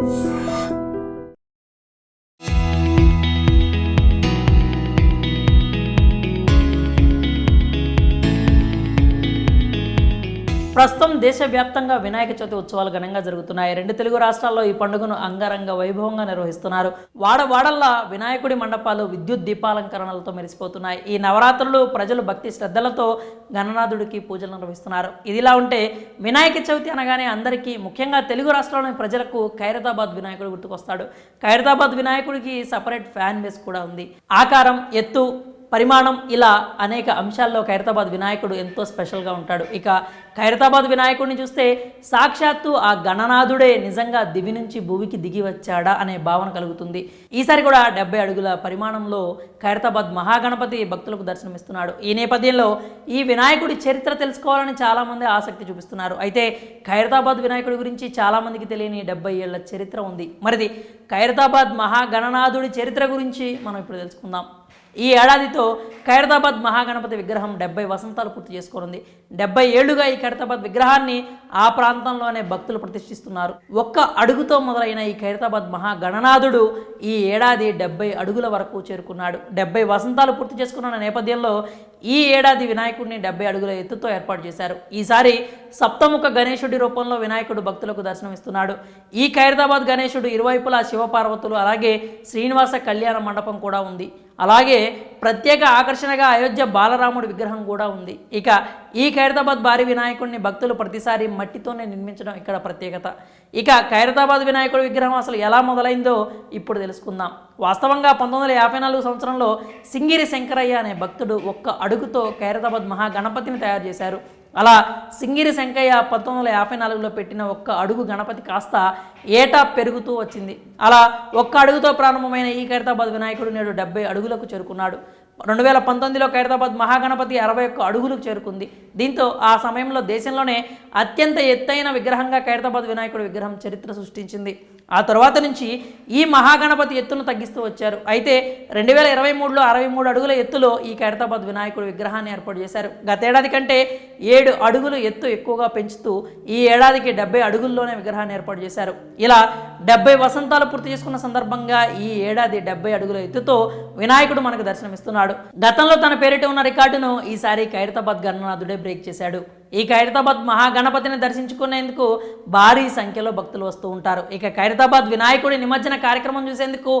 Oh. ప్రస్తుతం దేశవ్యాప్తంగా వినాయక చవితి ఉత్సవాలు ఘనంగా జరుగుతున్నాయి. రెండు తెలుగు రాష్ట్రాల్లో ఈ పండుగను అంగరంగ వైభవంగా నిర్వహిస్తున్నారు. వాడవాడల్లా వినాయకుడి మండపాలు విద్యుత్ దీపాలంకరణలతో మెరిసిపోతున్నాయి. ఈ నవరాత్రులు ప్రజలు భక్తి శ్రద్ధలతో గణనాథుడికి పూజలు నిర్వహిస్తున్నారు. ఇదిలా ఉంటే వినాయక చవితి అనగానే అందరికీ ముఖ్యంగా తెలుగు రాష్ట్రాల్లోని ప్రజలకు ఖైరతాబాద్ వినాయకుడు గుర్తుకొస్తాడు. ఖైరతాబాద్ వినాయకుడికి సపరేట్ ఫ్యాన్ బేస్ కూడా ఉంది. ఆకారం ఎత్తు పరిమాణం ఇలా అనేక అంశాల్లో ఖైరతాబాద్ వినాయకుడు ఎంతో స్పెషల్గా ఉంటాడు. ఇక ఖైరతాబాద్ వినాయకుడిని చూస్తే సాక్షాత్తు ఆ గణనాథుడే నిజంగా దివి నుంచి భూమికి దిగి వచ్చాడా అనే భావన కలుగుతుంది. ఈసారి కూడా డెబ్బై అడుగుల పరిమాణంలో ఖైరతాబాద్ మహాగణపతి భక్తులకు దర్శనమిస్తున్నాడు. ఈ నేపథ్యంలో ఈ వినాయకుడి చరిత్ర తెలుసుకోవాలని చాలామంది ఆసక్తి చూపిస్తున్నారు. అయితే ఖైరతాబాద్ వినాయకుడి గురించి చాలామందికి తెలియని డెబ్బై ఏళ్ళ చరిత్ర ఉంది. మరిది ఖైరతాబాద్ మహాగణనాథుడి చరిత్ర గురించి మనం ఇప్పుడు తెలుసుకుందాం. ఈ ఏడాదితో ఖైరతాబాద్ మహాగణపతి విగ్రహం డెబ్బై వసంతాలు పూర్తి చేసుకోనుంది. డెబ్బై ఏళ్ళుగా ఈ ఖైరతాబాద్ విగ్రహాన్ని ఆ ప్రాంతంలోనే భక్తులు ప్రతిష్ఠిస్తున్నారు. ఒక్క అడుగుతో మొదలైన ఈ ఖైరతాబాద్ మహాగణనాథుడు ఈ ఏడాది డెబ్బై అడుగుల వరకు చేరుకున్నాడు. డెబ్బై వసంతాలు పూర్తి చేసుకున్న నేపథ్యంలో ఈ ఏడాది వినాయకుడిని డెబ్బై అడుగుల ఎత్తుతో ఏర్పాటు చేశారు. ఈసారి సప్తముఖ గణేశుడి రూపంలో వినాయకుడు భక్తులకు దర్శనమిస్తున్నాడు. ఈ ఖైరదాబాద్ గణేశుడు ఇరువైపులా శివపార్వతులు అలాగే శ్రీనివాస కళ్యాణ మండపం కూడా ఉంది. అలాగే ప్రత్యేక ఆకర్షణగా అయోధ్య బాలరాముడి విగ్రహం కూడా ఉంది. ఇక ఈ ఖైరతాబాద్ భారీ వినాయకుడిని భక్తులు ప్రతిసారి మట్టితోనే నిర్మించడం ఇక్కడ ప్రత్యేకత. ఇక ఖైరతాబాద్ వినాయకుడి విగ్రహం అసలు ఎలా మొదలైందో ఇప్పుడు తెలుసుకుందాం. వాస్తవంగా పంతొమ్మిది వందల యాభై నాలుగు సంవత్సరంలో సింగిరి శంకరయ్య అనే భక్తుడు ఒక్క అడుగుతో ఖైరతాబాద్ మహాగణపతిని తయారు చేశారు. అలా సింగిరి శంకయ్య పంతొమ్మిది వందల యాభై నాలుగులో పెట్టిన ఒక్క అడుగు గణపతి కాస్త ఏటా పెరుగుతూ వచ్చింది. అలా ఒక్క అడుగుతో ప్రారంభమైన ఈ ఖైరతాబాద్ వినాయకుడు నేడు డెబ్బై అడుగులకు చేరుకున్నాడు. రెండు వేల పంతొమ్మిదిలో ఖైరతాబాద్ మహాగణపతి అరవై ఒక్క అడుగులకు చేరుకుంది. దీంతో ఆ సమయంలో దేశంలోనే అత్యంత ఎత్తైన విగ్రహంగా ఖైరతాబాద్ వినాయకుడి విగ్రహం చరిత్ర సృష్టించింది. ఆ తర్వాత నుంచి ఈ మహాగణపతి ఎత్తును తగ్గిస్తూ వచ్చారు. అయితే రెండు వేల ఇరవై మూడులో అరవై మూడు అడుగుల ఎత్తులో ఈ ఖైరతాబాద్ వినాయకుడు విగ్రహాన్ని ఏర్పాటు చేశారు. గతేడాది కంటే ఏడు అడుగులు ఎత్తు ఎక్కువగా పెంచుతూ ఈ ఏడాదికి డెబ్బై అడుగుల్లోనే విగ్రహాన్ని ఏర్పాటు చేశారు. ఇలా డెబ్బై వసంతాలు పూర్తి చేసుకున్న సందర్భంగా ఈ ఏడాది డెబ్బై అడుగుల ఎత్తుతో వినాయకుడు మనకు దర్శనమిస్తున్నాడు. గతంలో తన పేరిట ఉన్న రికార్డును ఈసారి ఖైరతాబాద్ గణనాథుడే బ్రేక్ చేశాడు. ఈ ఖైరతాబాద్ మహాగణపతిని దర్శించుకునేందుకు భారీ సంఖ్యలో భక్తులు వస్తూ ఉంటారు. ఇక ఖైరతాబాద్ వినాయకుడి నిమజ్జన కార్యక్రమం చూసేందుకు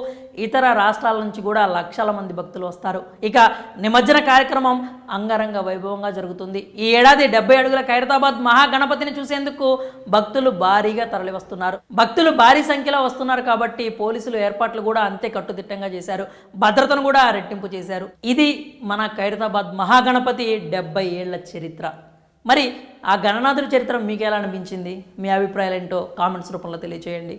ఇతర రాష్ట్రాల నుంచి కూడా లక్షల మంది భక్తులు వస్తారు. ఇక నిమజ్జన కార్యక్రమం అంగరంగ వైభవంగా జరుగుతుంది. ఈ ఏడాది డెబ్బై అడుగుల ఖైరతాబాద్ మహాగణపతిని చూసేందుకు భక్తులు భారీగా తరలి వస్తున్నారు భక్తులు భారీ సంఖ్యలో వస్తున్నారు కాబట్టి పోలీసులు ఏర్పాట్లు కూడా అంతే కట్టుదిట్టంగా చేశారు. భద్రతను కూడా రెట్టింపు చేశారు. ఇది మన ఖైరతాబాద్ మహాగణపతి డెబ్బై ఏళ్ళ చరిత్ర. మరి ఆ గణనాథుడి చరిత్ర మీకు ఎలా అనిపించింది? మీ అభిప్రాయాలు ఏంటో కామెంట్స్ రూపంలో తెలియచేయండి.